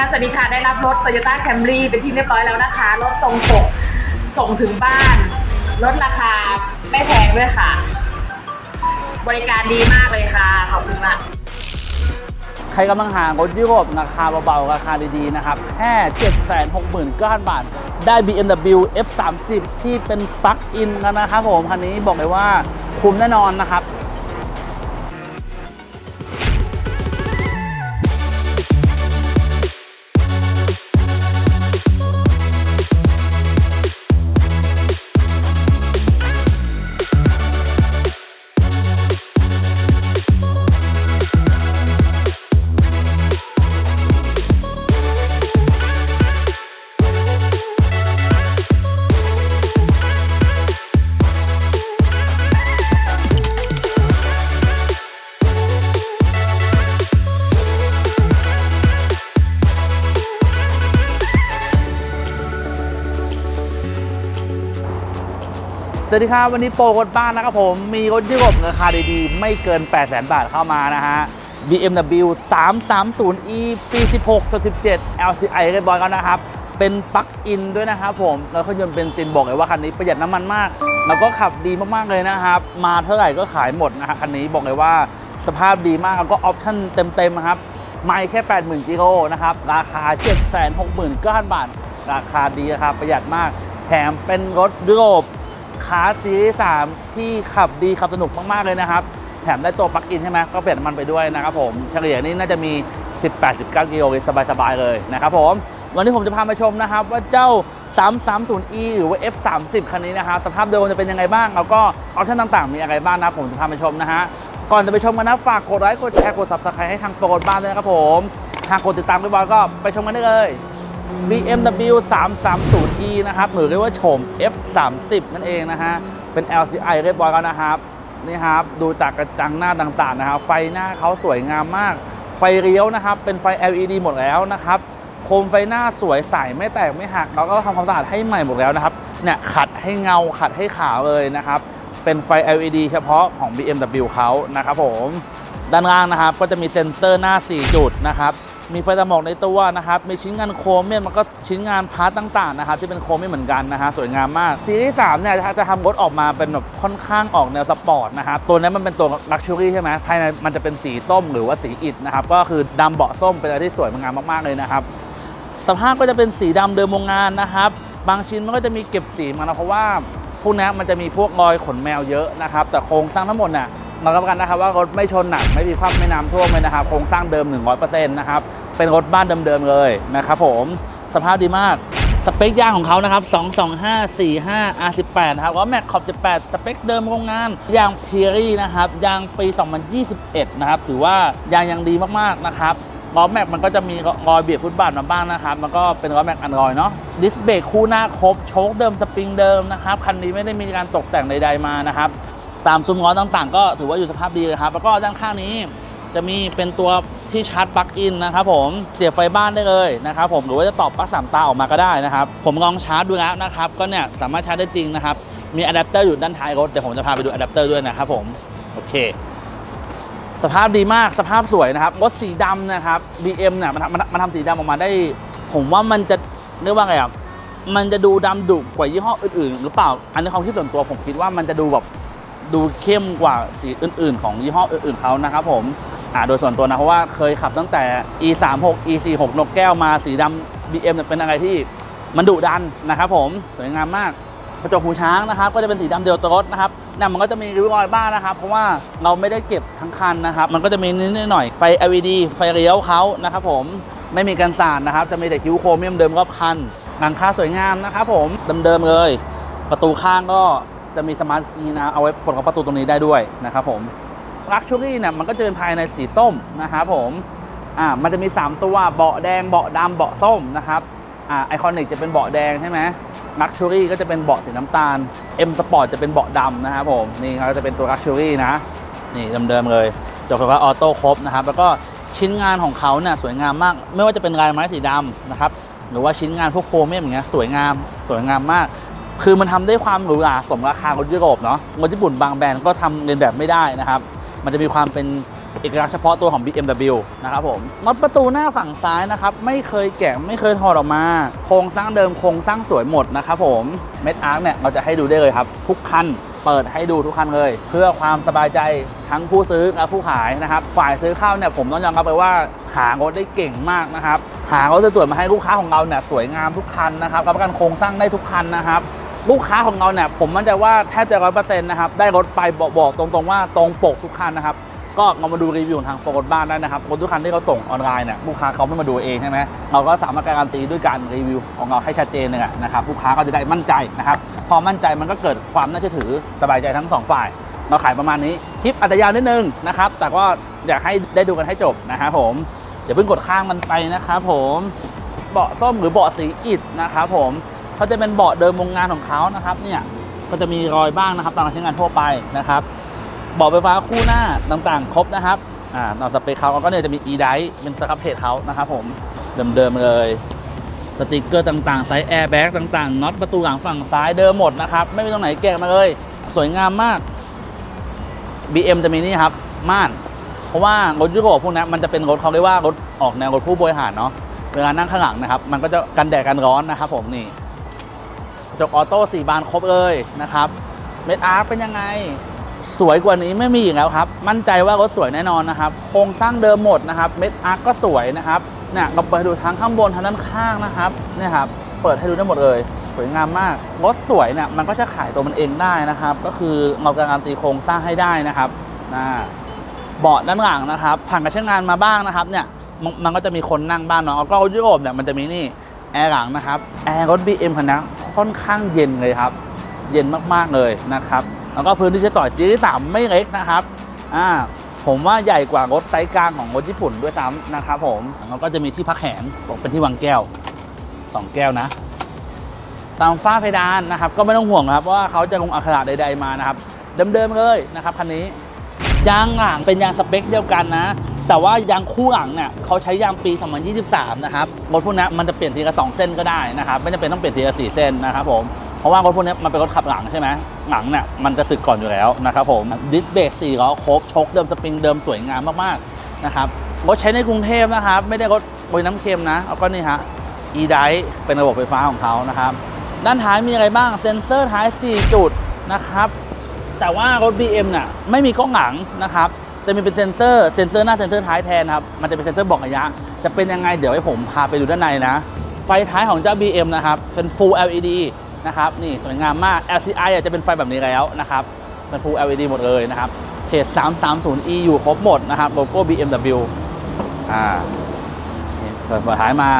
ค่ะ สวัสดีค่ะ ได้รับรถ Toyota Camry เป็นที่เรียบร้อยแล้วนะคะ รถส่งส่งส่งถึงบ้านลดราคาไม่แพงด้วยค่ะ บริการดีมากเลยค่ะ ขอบคุณมากใครกำลังหารถยุโรปราคาเบาๆ ราคาดีๆ นะครับ แค่ 769,000 บาท ได้ BMW F30 ที่เป็นปลั๊กอินแล้วนะครับผม คันนี้บอกเลยว่าคุ้มแน่นอนนะครับ สวัสดีครับ วันนี้โปรรถบ้านนะครับผม มีรถยุโรปราคาดีๆ ไม่เกิน 8 0 0 0 0 0บาทเข้ามานะฮะ BMW 330e ปี16.17 LCI เรียบร้อยแล้วนะครับ เป็นปลั๊กอินด้วยนะครับผม แล้วเครื่องยนต์เบนซินบอกเลยว่าคันนี้ประหยัดน้ำมันมาก แล้วก็ขับดีมากๆเลยนะครับ มาเท่าไหร่ก็ขายหมดนะฮะคันนี้บอกเลยว่าสภาพดีมากแล้วก็ออปชั่นเต็มๆนะครับไม่แค่ 80,000กิโลนะครับ ราคา 769,000 บาท ราคาดีครับประหยัดมาก แถมเป็นรถยุโรป คาซีรีส์3ที่ขับดีขับสนุกมาก ๆ เลยนะครับ แถมได้ตัวปลั๊กอินใช่ไหมก็เปลี่ยนน้ำมันไปด้วยนะครับผม เฉลี่ยนี่น่าจะมี 18-19 กิโลลิตรสบาย ๆ เลยนะครับผม วันนี้ผมจะพามาชมนะครับ ว่าเจ้า 330e หรือว่า F30 คันนี้นะครับสภาพโดยรวมจะเป็นยังไงบ้างแล้วก็ออปชั่นต่างๆ มีอะไรบ้างนะครับผมจะพามาชมนะฮะก่อนจะไปชมกันนะฝากกดไลค์กดแชร์กด subscribe ให้ทางโปรดบ้านด้วยนะครับผมหากกดติดตามเรียบร้อยก็ไปชมกันได้เลย BMW 330e นะครับหรือเรียกว่าโฉม F30 นั่นเองนะฮะ เป็น LCI เรียบร้อยแล้วนะครับ นี่ครับ ดูจากกระจังหน้าต่างๆนะครับ ไฟหน้าเขาสวยงามมาก ไฟเลี้ยวนะครับ เป็นไฟ LED หมดแล้วนะครับ โคมไฟหน้าสวยใสไม่แตกไม่หัก แล้วก็ทำความสะอาดให้ใหม่หมดแล้วนะครับ เนี่ยขัดให้เงาขัดให้ขาวเลยนะครับ เป็นไฟ LED เฉพาะของ BMW เขานะครับผม ด้านล่างนะครับก็จะมีเซ็นเซอร์หน้า 4 จุดนะครับ มีไฟตาหมอกในตัวนะครับ มีชิ้นงานโครเมียมแล้วก็ชิ้นงานพาร์ตต่างๆนะครับที่เป็นโครเมียมเหมือนกันนะฮะสวยงามมากซีรีส์3เนี่ยจะทำรถออกมาเป็นแบบค่อนข้างออกแนวสปอร์ตนะครับตัวนี้มันเป็นตัวลักชัวรี่ใช่ไหมภายในมันจะเป็นสีส้มหรือว่าสีอิฐนะครับก็คือดำเบาะส้มเป็นอะไรที่สวยงามมากๆเลยนะครับสภาพก็จะเป็นสีดำเดิมโรงงานนะครับบางชิ้นมันก็จะมีเก็บสีมานะเพราะว่าพวกนี้มันจะมีพวกรอยขนแมวเยอะนะครับแต่โครงสร้างทั้งหมดน่ะเรารับประกันนะครับว่ารถไม่ชนหนักไม่มีความไม่น้ำท่วมเลยนะครับโครงสร้างเดิม 100%นะครับ เป็นรถบ้านเดิมๆเลยนะครับผมสภาพดีมากสเปคยางของเขานะครับ 22545 R18 นะครับล้อแม็กขอบ 18 สเปคเดิมโรงงาน ยางพีรีนะครับ ยางปี 2021 นะครับ ถือว่ายางยังดีมากๆนะครับล้อแม็กมันก็จะมีรอยเบียดฟุตบาทมาบ้างนะครับแล้วก็เป็นล้อแม็กอันรอยเนาะ ดิสเบรกคู่หน้าครบ โชคเดิม สปริงเดิมนะครับ คันนี้ไม่ได้มีการตกแต่งใดๆมานะครับ ตามซุ้มล้อต่างๆ ก็ถือว่าอยู่สภาพดีเลยครับ แล้วก็ด้านข้างนี้จะมีเป็นตัว ที่ชาร์จปลั๊กอินนะครับผมเสียบไฟบ้านได้เลยนะครับผมหรือว่าจะต่อปลั๊กสามตาออกมาก็ได้นะครับ ผมลองชาร์จดูแล้วนะครับก็เนี่ยสามารถชาร์จได้จริงนะครับมีอะแดปเตอร์อยู่ด้านท้ายรถเดี๋ยวผมจะพาไปดูอะแดปเตอร์ด้วยนะครับผมโอเค สภาพดีมากสภาพสวยนะครับรถสีดำนะครับ BM เนี่ยมันมันมันทำสีดำออกมาได้ ผมว่ามันจะเรียกว่าไงอะมันจะดูดำดุกว่ายี่ห้ออื่นๆ หรือเปล่า อันนี้ความคิดส่วนตัวผมคิดว่ามันจะดูแบบ ดูเข้มกว่าสีอื่น ๆ ของยี่ห้ออื่นๆเขานะครับผมอ่าโดยส่วนตัวนะเพราะว่าเคยขับตั้งแต่ e 3 6 e 4 6นกแก้วมาสีดำ BM เป็นอะไรที่มันดุดันนะครับผมสวยงามมากกระจกหูช้างนะครับก็จะเป็นสีดำเดียวตัวรถนะครับเนี่ยมันก็จะมีริ้วรอยบ้างนะครับ เพราะว่าเราไม่ได้เก็บทั้งคันนะครับ มันก็จะมีนิดๆหน่อยๆไฟ LED ไฟเลี้ยวเขานะครับผมไม่มีกันสาดนะครับ จะมีแต่คิ้วโครเมียมเดิมรอบคันหลังคาสวยงามนะครับผมเดิมๆเลย ประตูข้างก็ จะมีสมาร์ทคีย์นะเอาไว้ปลดล็อกประตูตรงนี้ได้ด้วยนะครับผมลักชัวรี่เนี่ยมันก็จะเป็นภายในสีส้มนะครับผมอ่ามันจะมี 3 ตัวเบาะแดงเบาะดำเบาะส้มนะครับอ่าไอคอนิกจะเป็นเบาะแดงใช่ไหมลักชัวรี่ก็จะเป็นเบาะสีน้ำตาล M Sport จะเป็นเบาะดำนะครับผมนี่เขาจะเป็นตัวลักชัวรี่นะนี่เดิมๆเลยจบไฟฟ้าออโต้ครบนะครับแล้วก็ชิ้นงานของเขาเนี่ยสวยงามมาก ไม่ว่าจะเป็นลายไม้สีดำนะครับหรือว่าชิ้นงานพวกโครเมียมอย่างเงี้ยสวยงามสวยงามมาก คือมันทำได้ความหรูหราสมราคารถยุโรปเนาะรถญี่ปุ่นบางแบรนด์ก็ทำเรียนแบบไม่ได้นะครับ มันจะมีความเป็นเอกลักษณ์เฉพาะตัวของ BMW นะครับผมน็อตประตูหน้าฝั่งซ้ายนะครับ ไม่เคยแกะไม่เคยถอดออกมา โครงสร้างเดิมโครงสร้างสวยหมดนะครับผมเม็ดอาร์คเนี่ยเราจะให้ดูได้เลยครับ ทุกคันเปิดให้ดูทุกคันเลย เพื่อความสบายใจทั้งผู้ซื้อและผู้ขายนะครับ ฝ่ายซื้อเข้าเนี่ยผมต้องยอมรับไปว่า หารถได้เก่งมากนะครับ หารถสวยๆมาให้ลูกค้าของเราเนี่ยสวยงามทุกคันนะครับรับประกันโครงสร้างได้ทุกคันนะครับ ลูกค้าของเราเนี่ยผมมั่นใจว่าแทบจะร้อยเปอร์เซ็นต์นะครับได้รถไปบอกบอกตรงๆว่าตรงปกทุกคันนะครับก็เรามาดูรีวิวของทางโฟกบ้านได้นะครับรถทุกคันที่เขาส่งออนไลน์เนี่ยลูกค้าเขาไม่มาดูเองใช่ไหมเราก็สามารถการันตีด้วยการรีวิวของเราให้ชัดเจนเลยอะนะครับลูกค้าก็จะได้มั่นใจนะครับพอมั่นใจมันก็เกิดความน่าเชื่อถือสบายใจทั้งสองฝ่าย เราขายประมาณนี้คลิปอาจจะยาวนิดนึงนะครับแต่ก็อยากให้ได้ดูกันให้จบนะครับผมอย่าเพิ่งกดข้างมันไปนะครับผมเบาะส้มหรือเบาะสีอิฐนะครับผม เขาจะเป็นเบาะเดิมโรงงานของเขานะครับเนี่ยก็จะมีรอยบ้างนะครับตามการใช้งานทั่วไปนะครับเบาะไฟฟ้าคู่หน้าต่างๆ ครบนะครับอ่านอกสเปคเขาก็เนี่ยจะมี e d i เป็นสครับเพจเขานะครับผมเดิมๆเลยสติกเกอร์ต่างๆไซส์แอร์แบ็กต่างๆน็อตประตูหลังฝั่งซ้ายเดิมหมดนะครับ ไม่มีตรงไหนแกะมาเลย สวยงามมาก BM จะมีนี่ครับ ม่าน เพราะว่ารถยุโรปพวกนี้มันจะเป็นรถเขาเรียกว่ารถออกแนวรถผู้บริหารเนาะเวลานั่งข้างหลังนะครับ มันก็จะกันแดดกันร้อนนะครับผมนี่ จกออโต้สี่บานครบเลยนะครับเม็ดอาร์เป็นยังไง สวยกว่านี้ไม่มีอีกแล้วครับ มั่นใจว่ารถสวยแน่นอนนะครับ โครงสร้างเดิมหมดนะครับเม็ดอาร์ก็สวยนะครับเนี่ยเราเปิดให้ดูทั้งข้างบนทั้งด้านข้างนะครับเนี่ยครับเปิดให้ดูได้หมดเลย สวยงามมากรถสวยเนี่ยมันก็จะขายตัวมันเองได้นะครับ ก็คือเราการันตีโครงสร้างให้ได้นะครับนะเบาะด้านหลังนะครับ ผ่านการใช้งานมาบ้างนะครับเนี่ยมันมันก็จะมีคนนั่งบ้างเนาะก็ยุโรปเนี่ยมันจะมีนี่แอร์หลังนะครับแอร์รถ BM คันนี้ ค่อนข้างเย็นเลยครับ เย็นมากๆเลยนะครับ แล้วก็พื้นที่ใช้สอยซีรีส์สามไม่เล็กนะครับอ่าผมว่าใหญ่กว่ารถไซส์กลางของรถญี่ปุ่นด้วยซ้ำนะครับผมแล้วก็จะมีที่พักแขนบอกเป็นที่วางแก้วสองแก้วนะ ตามฝ้าเพดานนะครับ ก็ไม่ต้องห่วงครับว่าเขาจะลงอักขระใด ๆมานะครับ เดิมๆเลยนะครับคันนี้ยางหลังเป็นยางสเปคเดียวกันนะ แต่ว่ายางคู่หลังเนี่ยเขาใช้ยางปี 2023 นะครับรถพวกนี้มันจะเปลี่ยนทีละ2เส้นก็ได้นะครับไม่จำเป็นต้องเปลี่ยนทีละ4เส้นนะครับผมเพราะว่ารถพวกนี้มันเป็นรถขับหลังใช่ไหมหลังเนี่ยมันจะสึกก่อนอยู่แล้วนะครับผมดิสเบรก4ล้อครบชกเดิมสปริงเดิมสวยงามมากๆนะครับรถใช้ในกรุงเทพนะครับไม่ได้รถบนน้ำเค็มนะเอาก็นี่ฮะ e d i เป็นระบบไฟฟ้าของเขานะครับด้านท้ายมีอะไรบ้างเซ็นเซอร์ท้าย 4 จุดนะครับแต่ว่ารถ BM น่ะไม่มีกล้องหลังนะครับ จะมีเป็นเซ็นเซอร์เซ็นเซอร์หน้าเซ็นเซอร์ท้ายแทนครับมันจะเป็นเซ็นเซอร์บอกระยะ จะเป็นยังไงเดี๋ยวให้ผมพาไปดูด้านในนะ ไฟท้ายของเจ้า BM นะครับเป็น Full LED นะครับนี่สวยงามมาก LCI อะจะเป็นไฟแบบนี้แล้วนะครับเป็น Full LED หมดเลยนะครับเพจ 330E อยู่ครบหมดนะครับโลโก้ BMW อ่าเปิดเปิดท้ายมา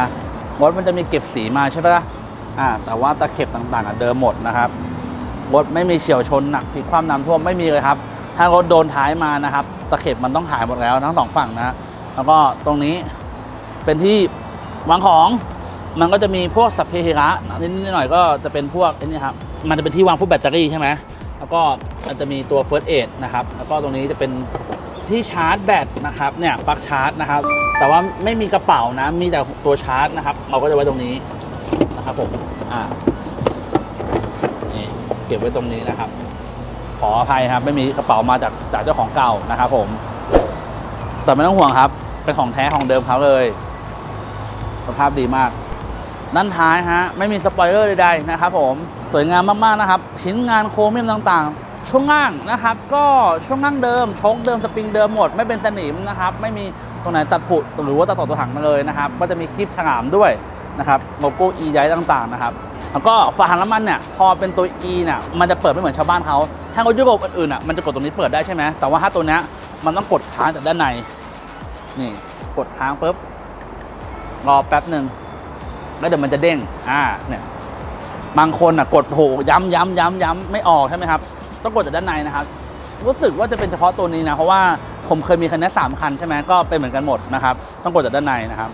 รถมันจะมีเก็บสีมาใช่ปะล่ะอ่าแต่ว่าตะเข็บต่างๆอะเดิมหมดนะครับรถไม่มีเฉียวชนหนักพลิกคว่ำน้ำท่วมไม่มีเลยครับ ถ้ารถโดนท้ายมานะครับ ตะเข็บมันต้องหายหมดแล้วทั้งสองฝั่งนะ แล้วก็ตรงนี้เป็นที่วางของ มันก็จะมีพวกสัพเพเหระนิดหน่อยก็จะเป็นพวกนี่ครับ มันจะเป็นที่วางพวกแบตเตอรี่ใช่ไหมแล้วก็มันจะมีตัว First Aid นะครับ แล้วก็ตรงนี้จะเป็นที่ชาร์จแบตนะครับ เนี่ยปลั๊กชาร์จนะครับ แต่ว่าไม่มีกระเป๋านะ มีแต่ตัวชาร์จนะครับ เราก็จะไว้ตรงนี้นะครับผม อ่า นี่เก็บไว้ตรงนี้นะครับ ขออภัยครับ ไม่มีกระเป๋ามาจากจากเจ้าของเก่านะครับผม แต่ไม่ต้องห่วงครับ เป็นของแท้ของเดิมเขาเลย สภาพดีมาก ด้านท้ายฮะ ไม่มีสปอยเลอร์ใดๆนะครับผม สวยงามมากๆนะครับ ชิ้นงานโครเมียมต่างๆ ช่วงล่างนะครับ ก็ช่วงล่างเดิมชคเดิมสปริงเดิมหมด ไม่เป็นสนิมนะครับ ไม่มีตรงไหนตัดผุหรือว่าตัดต่อตัวถังมาเลยนะครับ ก็จะมีคลิปฉลามด้วยนะครับโลโก้ E ย้ายต่างๆนะครับแล้วก็ฝาถังน้ำมันเนี่ยพอเป็นตัว E เนี่ยมันจะเปิดไม่เหมือนชาวบ้านเขา ถ้ารถยุโรปอื่นๆอะมันจะกดตรงนี้เปิดได้ใช่ไหมแต่ว่าถ้าตัวนี้มันต้องกดค้างจากด้านใน นี่กดค้างปุ๊บรอแป๊บหนึ่งแล้วเดี๋ยวมันจะเด้งอ่าเนี่ยบางคนอะกดโหย้ำย้ำย้ำย้ำไม่ออกใช่ไหมครับ ต้องกดจากด้านในนะครับ รู้สึกว่าจะเป็นเฉพาะตัวนี้นะ เพราะว่าผมเคยมีคันนี้สามคันใช่ไหมก็เป็นเหมือนกันหมดนะครับ ต้องกดจากด้านในนะครับ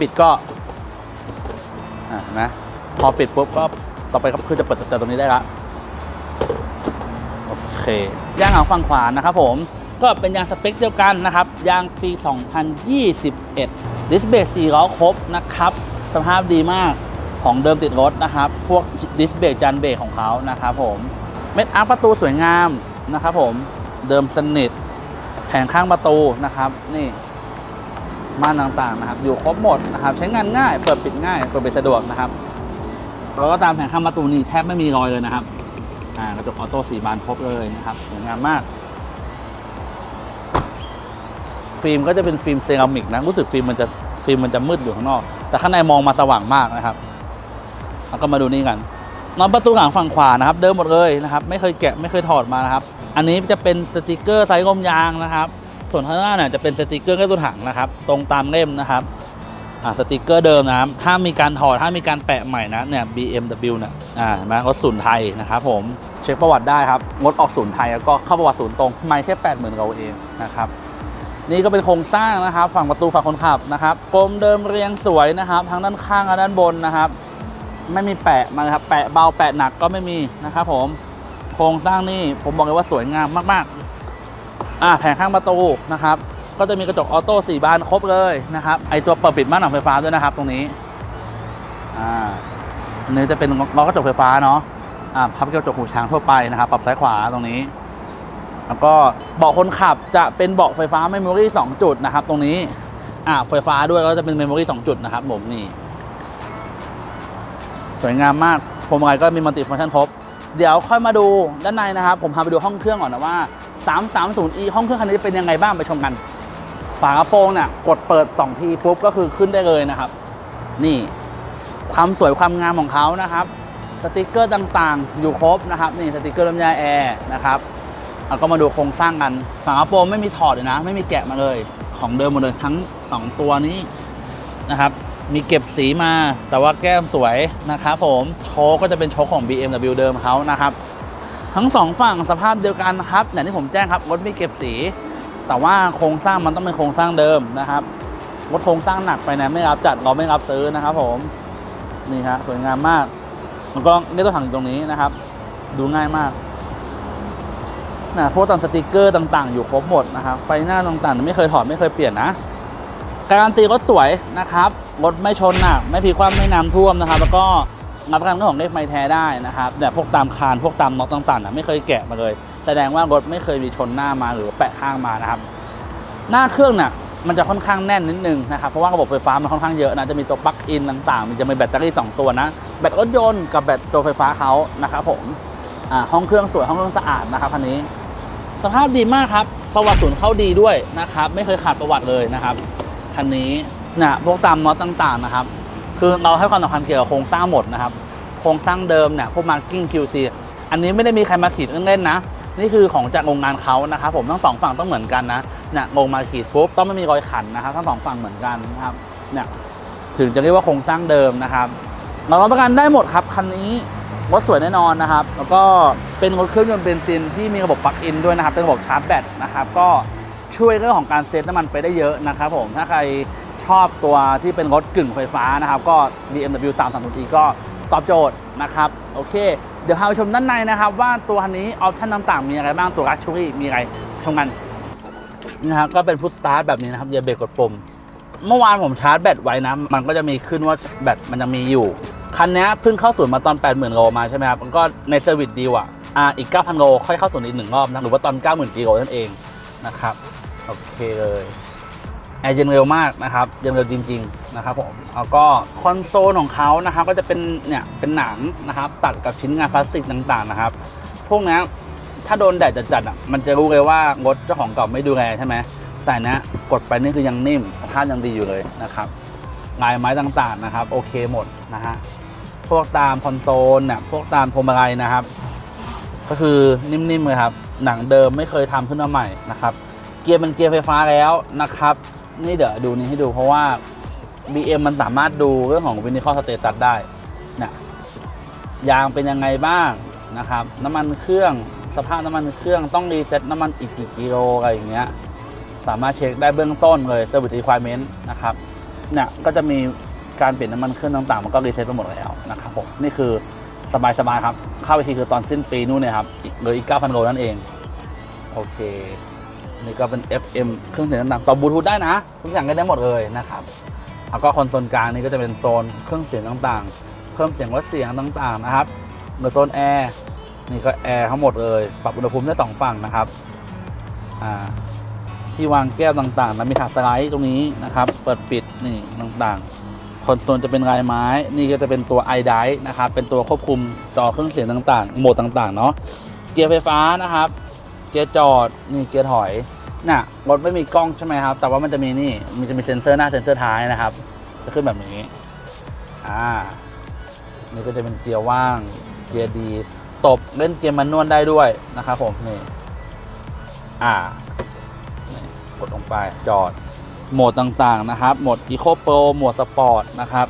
ปิดก็อ่านไหมพอปิดปุ๊บก็ต่อไปก็คือจะเปิดจากตรงนี้ได้ละ เค ยางหลังฝั่งขวานะครับผมก็เป็นยางสเปคเดียวกันนะครับ ยางปี 2021 ดิสเบรก4ล้อครบนะครับ สภาพดีมากของเดิมติดรถนะครับ พวกดิสเบรกจันเบรกของเขานะครับผมเม็ดอาร์ประตูสวยงามนะครับผมเดิมสนิท แผงข้างประตูนะครับ นี่ม่านต่างๆนะครับ อยู่ครบหมดนะครับ ใช้งานง่าย เปิดปิดง่ายเปิดปิดสะดวกนะครับแล้วก็ตามแผงข้างประตูนี่แทบไม่มีรอยเลยนะครับ อ่ากระจกออโต้สีบานครบเลยนะครับสวยงามมาก ฟิล์มก็จะเป็นฟิล์มเซรามิกนะรู้สึกฟิล์มมันจะฟิล์มมันจะมืดอยู่ข้างนอก แต่ข้างในมองมาสว่างมากนะครับแล้วก็มาดูนี่กันนอนประตูหลังฝั่งขวานะครับ เดิมหมดเลยนะครับ ไม่เคยแกะไม่เคยถอดมานะครับ อันนี้จะเป็นสติกเกอร์ไซส์ลมยางนะครับ ส่วนข้างหน้าเนี่ยจะเป็นสติกเกอร์แก้วตัวถังนะครับ ตรงตามเล่มนะครับ อ่าสติกเกอร์เดิมนะถ้ามีการถอดถ้ามีการแปะใหม่นะเนี่ย BMW เนี่ยอ่าเห็นไหมรถศูนย์ไทยนะครับผมเช็คประวัติได้ครับงดออกศูนย์ไทยแล้วก็เข้าประวัติศูนย์ตรงไม่แค่แปดหมื่นเราเองนะครับนี่ก็เป็นโครงสร้างนะครับ ฝั่งประตูฝั่งคนขับนะครับกลมเดิมเรียงสวยนะครับทั้งด้านข้างและด้านบนนะครับ ไม่มีแปะมาครับแปะเบาแปะหนักก็ไม่มีนะครับผมโครงสร้างนี่ผมบอกเลยว่าสวยงามมากๆอ่าแผงข้างประตูนะครับ ก็จะมีกระจกออโต้สี่บานครบเลยนะครับไอตัวเปิดปิดม่านหนังไฟฟ้าด้วยนะครับ ตรงนี้อ่าอันนี้จะเป็นล้อกระจกไฟฟ้าเนาะอ่าพับกระจกหูช้างทั่วไปนะครับ ปรับซ้ายขวาตรงนี้ แล้วก็เบาะคนขับจะเป็นเบาะไฟฟ้าเมมโมรี่สองจุดนะครับ ตรงนี้อ่าไฟฟ้าด้วยก็จะเป็นเมมโมรี่สองจุดนะครับผมนี่สวยงามมากพวงมาลัยก็มีมัลติฟังก์ชันครบ เดี๋ยวค่อยมาดูด้านในนะครับ ผมพาไปดูห้องเครื่องก่อนนะว่า 330e ห้องเครื่องคันนี้จะเป็นยังไงบ้างไปชมกัน ฝากระโปรงเนี่ยกดเปิด 2 ทีปุ๊บก็คือขึ้นได้เลยนะครับ นี่ความสวยความงามของเขานะครับสติกเกอร์ต่างๆ อยู่ครบนะครับ นี่สติกเกอร์ลำไยแอร์นะครับเอาก็มาดูโครงสร้างกันฝากระโปรงไม่มีถอดเลยนะ ไม่มีแกะมาเลยของเดิมหมดเลยทั้ง 2 ตัวนี้นะครับ มีเก็บสีมาแต่ว่าแก้มสวยนะครับผมโชคก็จะเป็นโชคของ BMW เดิมเขานะครับ ทั้งสองฝั่งสภาพเดียวกันครับอย่างที่ผมแจ้งครับรถไม่เก็บสี แต่ว่าโครงสร้างมันต้องเป็นโครงสร้างเดิมนะครับรถโครงสร้างหนักไปนะไม่รับจัดเราไม่รับซื้อนะครับผมนี่ฮะสวยงามมากแล้วก็เรียกตัวถังอยู่ตรงนี้นะครับ ดูง่ายมากนะพวกตามสติกเกอร์ต่าง ๆ อยู่ครบหมดนะครับไฟหน้าต่างๆ ไม่เคยถอดไม่เคยเปลี่ยนนะการันตีรถสวยนะครับรถไม่ชนหนักไม่พลิกคว่ำไม่น้ำท่วมนะครับ แล้วก็รับประกันเรื่องของเลขไมล์แท้ได้นะครับแต่พวกตามคานพวกตามน็อตต่างๆนะไม่เคยแกะมาเลย แสดงว่ารถไม่เคยมีชนหน้ามาหรือแปะข้างมานะครับ หน้าเครื่องเนี่ยมันจะค่อนข้างแน่นนิดนึงนะครับ เพราะว่าระบบไฟฟ้ามันค่อนข้างเยอะนะ จะมีตัวปลั๊กอินต่างๆ มันจะมีแบตเตอรี่ 2 ตัวนะ แบตรถยนต์กับแบตตัวไฟฟ้าเขานะครับผมห้องเครื่องสวยห้องเครื่องสะอาดนะครับคันนี้ สภาพดีมากครับ ประวัติศูนย์เข้าดีด้วยนะครับ ไม่เคยขาดประวัติเลยนะครับคันนี้นะพวกตามน็อตต่างๆนะครับ คือเราให้ความสำคัญเกี่ยวกับโครงสร้างหมดนะครับ โครงสร้างเดิมเนี่ยพวกมาร์กิ้ง QC อันนี้ไม่ได้มีใครมาขีดเล่นๆนะ นี่คือของจากโรงงานเขานะครับผมทั้งสองฝั่งต้องเหมือนกันนะเนี่ยลงมาขีดปุ๊บต้องไม่มีรอยขันนะครับทั้งสองฝั่งเหมือนกันนะครับเนี่ยถึงจะเรียกว่าโครงสร้างเดิมนะครับเรารับประกันได้หมดครับคันนี้รถสวยแน่นอนนะครับ แล้วก็เป็นรถเครื่องยนต์เบนซินที่มีระบบปลั๊กอินด้วยนะครับเป็นระบบชาร์จแบตนะครับก็ช่วยเรื่องของการเซฟน้ำมันไปได้เยอะนะครับผมถ้าใครชอบตัวที่เป็นรถกึ่งไฟฟ้านะครับก็ BMW 330e ก็ตอบโจทย์นะครับ โอเค เดี๋ยวพาไปชมด้านในนะครับ ว่าตัวคันนี้ออปชั่นต่างๆมีอะไรบ้างตัวรัชชูรี่มีอะไรชมกันนะครับก็เป็นพุทสตาร์ทแบบนี้นะครับอย่าเบรกกดปุ่มเมื่อวานผมชาร์จแบตไว้นะ มันก็จะมีขึ้นว่าแบตมันยังมีอยู่ คันนี้เพิ่งเข้าศูนย์มาตอน 80,000โลมาใช่ไหมครับ มันก็ในเซอร์วิสดีลอะอ่าอีก 9,000โลค่อยเข้าศูนย์อีกหนึ่งรอบนะหรือว่าตอน 90,000กิโลนั่นเองนะครับ โอเคเลย แอร์เย็นเร็วมากนะครับเย็นเร็วจริง ๆ นะครับผมแล้วก็คอนโซลของเขานะครับก็จะเป็นเนี่ยเป็นหนังนะครับ ตัดกับชิ้นงานพลาสติกต่างๆนะครับ พวกนี้ถ้าโดนแดดจัดๆอะมันจะรู้เลยว่ารถเจ้าของเก่าไม่ดูแลใช่ไหมแต่เนี้ยกดไปนี่คือยังนิ่มสภาพยังดีอยู่เลยนะครับลายไม้ต่างๆนะครับ โอเคหมดนะฮะพวกตามคอนโซลเนี่ยพวกตามพวงมาลัยนะครับ ก็คือนิ่มๆเลยครับ หนังเดิมไม่เคยทำขึ้นมาใหม่นะครับ เกียร์เป็นเกียร์ไฟฟ้าแล้วนะครับ นี่เดี๋ยวดูนี้ให้ดูเพราะว่า BM มันสามารถดูเรื่องของวินิคอสเตตัสได้นะยางเป็นยังไงบ้างนะครับ น้ำมันเครื่องสภาพน้ำมันเครื่องต้องรีเซ็ตน้ำมันอีกกี่กิโลอะไรอย่างเงี้ยสามารถเช็คได้เบื้องต้นเลย Service Requirement นะครับเนี่ยก็จะมีการเปลี่ยนน้ำมันเครื่องต่างๆ มันก็รีเซ็ตไปหมดแล้วนะครับผมนี่คือสบายๆครับ เข้าไปทีคือตอนสิ้นปีนู่นเนี่ยครับเหลืออีก 9,000โลนั่นเอง โอเค นี่ก็เป็น FM เครื่องเสียงต่างๆต่อบลูทูธได้นะ ทุกอย่างก็ได้หมดเลยนะครับแล้วก็คอนโซลกลางนี่ก็จะเป็นโซนเครื่องเสียงต่างๆ เพิ่มเสียงลดเสียงต่างๆนะครับเหมือนโซนแอร์นี่ก็แอร์ทั้งหมดเลย ปรับอุณหภูมิได้สองฝั่งนะครับอ่าที่วางแก้วต่างๆแล้วมีถาดสไลด์ตรงนี้นะครับ เปิดปิดนี่ต่างๆ คอนโซลจะเป็นลายไม้ นี่ก็จะเป็นตัว i d i นะครับ เป็นตัวควบคุมจอเครื่องเสียงต่างๆ โหมดต่างๆ เนาะ เกียร์ไฟฟ้านะครับ กียร์จอดนี่เกียร์ถอยน่ะรถไม่มีกล้องใช่ไหมครับ แต่ว่ามันจะมีนี่มันจะมีเซ็นเซอร์หน้าเซ็นเซอร์ท้ายนะครับ จะขึ้นแบบนี้อ่านี่ก็จะเป็นเกียร์ว่างเกียร์ดี ตบเล่นเกมมันนวลได้ด้วยนะครับผมนี่อ่ากดลงไปจอดโหมดต่างๆนะครับโหมด Eco Pro โหมด Sport นะครับ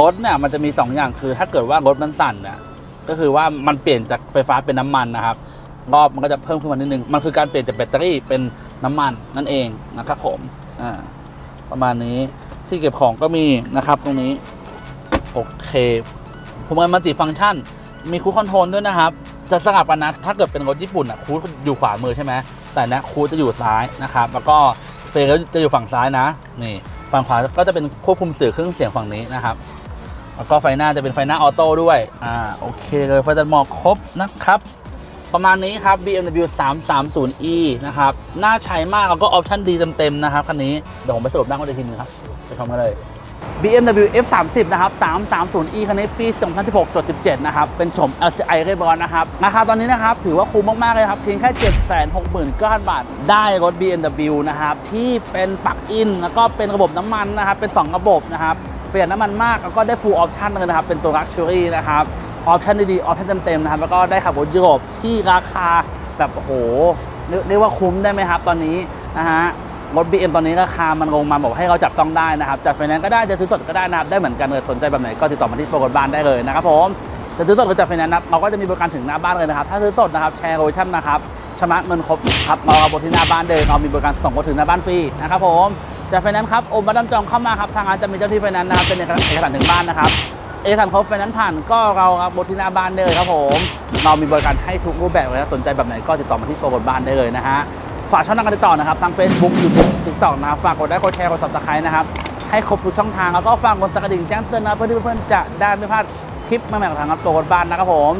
รถเนี่ยมันจะมี 2 อย่างคือถ้าเกิดว่ารถมันสั่นเนี่ยก็คือว่ามันเปลี่ยนจากไฟฟ้าเป็นน้ำมันนะครับ รอบมันก็จะเพิ่มขึ้นมานิดนึง มันคือการเปลี่ยนจากแบตเตอรี่เป็นน้ำมันนั่นเองนะครับผมอ่าประมาณนี้ที่เก็บของก็มีนะครับตรงนี้ โอเคผมมันมัลติฟังก์ชัน มีคูดคอนโทรลด้วยนะครับ จะสลับกันนะ ถ้าเกิดเป็นรถญี่ปุ่นอะคูดอยู่ขวามือใช่ไหมแต่เนะคูดจะอยู่ซ้ายนะครับ แล้วก็เฟรจะอยู่ฝั่งซ้ายนะนี่ฝั่งขวาก็จะเป็นควบคุมสื่อเครื่องเสียงฝั่งนี้นะครับ แล้วก็ไฟหน้าจะเป็นไฟหน้าออโต้ด้วยอ่าโอเคเลยไฟตัดหมอกครบนะครับ ประมาณนี้ครับ BMW 330e นะครับ น่าใช้มากแล้วก็ออปชั่นดีเต็มๆนะครับคันนี้เดี๋ยวผมไปสรุปหน้าคนอีกทีนึงครับไปชมกันเลย BMW F30 นะครับ 330e คันนี้ปี 2016-17 นะครับ เป็นชม LCI เรียบร้อยนะครับ ราคาตอนนี้นะครับ ถือว่าคุ้มมาก ๆ เลยครับ เพียงแค่ 769,000 บาท ได้รถ BMW นะครับ ที่เป็นปลั๊กอิน แล้วก็เป็นระบบน้ำมันนะครับ เป็น 2 ระบบนะครับ เประหยัดน้ำมันมาก แล้วก็ได้ full option เลยนะครับ เป็นตัว Luxury นะครับ ออปชั่นดีๆออปชั่นเต็มๆนะครับ แล้วก็ได้ขับรถยุโรปที่ราคาแบบโอ้โหเรียกว่าคุ้มได้ไหมครับ ตอนนี้นะฮะรถ BM ตอนนี้ราคามันลงมาบอกให้เราจับต้องได้นะครับจัดไฟแนนซ์ก็ได้จะซื้อสดก็ได้นะครับได้เหมือนกันเลยสนใจแบบไหนก็ติดต่อมาที่โปรโมทบ้านได้เลยนะครับผมจะซื้อสดหรือจัดไฟแนนซ์นะเราก็จะมีบริการถึงหน้าบ้านเลยนะครับ ถ้าซื้อสดนะครับแชร์โลชั่นนะครับชำระเงินครบครับเราเอาบนที่หน้าบ้านเลยเรามีบริการส่งรถถึงหน้าบ้านฟรีนะครับผมจัดไฟแนนซ์ครับโอมบัตรจองเข้ามาครับทางร้านจะมีเจ้าที่ไฟแนนซ์นะครับเป็นเอกสารถึงบ้านนะครับ เอสารครบไฟแนนซ์ผ่านก็เราครับบนที่หน้าบ้านได้เลยครับผม เรามีบริการให้ทุกรูปแบบเลยนะสนใจแบบไหนก็ติดต่อมาที่โปรโมทบ้านได้เลยนะฮะ ฝากช่องทางการติดต่อนะครับทาง Facebook YouTube TikTok นะครับฝากกดไลค์กดแชร์กด Subscribe นะครับ ให้ครบทุกช่องทางแล้วก็ฝากกดสักกระดิ่งแจ้งเตือนนะเพื่อที่เพื่อนๆจะได้ไม่พลาดคลิปใหม่ๆของทางรับตัวรถบ้านนะครับผม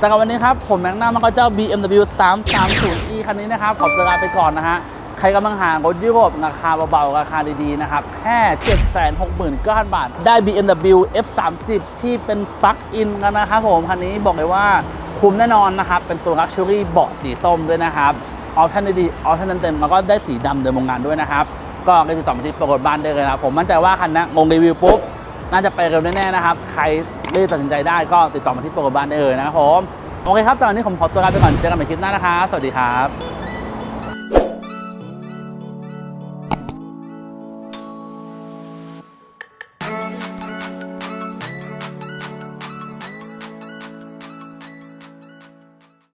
สำหรับวันนี้ครับผมแม็กนัมแล้วก็เจ้า BMW 330e คันนี้นะครับขอตัวลาไปก่อนนะฮะ ครกำลังหารถยุโรปราคาเบาๆ ราคาดีๆ นะครับ แค่ 769,000 บาท ได้ BMW F30 ที่เป็นปลั๊กอินกันนะครับผม คันนี้บอกเลยว่าคุ้มแน่นอนนะครับ เป็นตัว Luxury เบาะสีส้มด้วยนะครับออปชั่นดีๆออปชั่นเต็มๆแล้วก็ได้สีดำเดินวงงานด้วยนะครับ ก็ไปติดต่อมาที่โปรโมทบ้านได้เลยนะครับผมมั่นใจว่าคันนี้ลงรีวิวปุ๊บน่าจะไปเร็วแน่ๆนะครับ ใครรีบตัดสินใจได้ก็ติดต่อมาที่โปรโมทบ้านได้เลยนะครับผม โอเคครับสำหรับวันนี้ผมขอตัวลาไปก่อน เจอกันใหม่คลิปหน้านะครับ สวัสดีครับ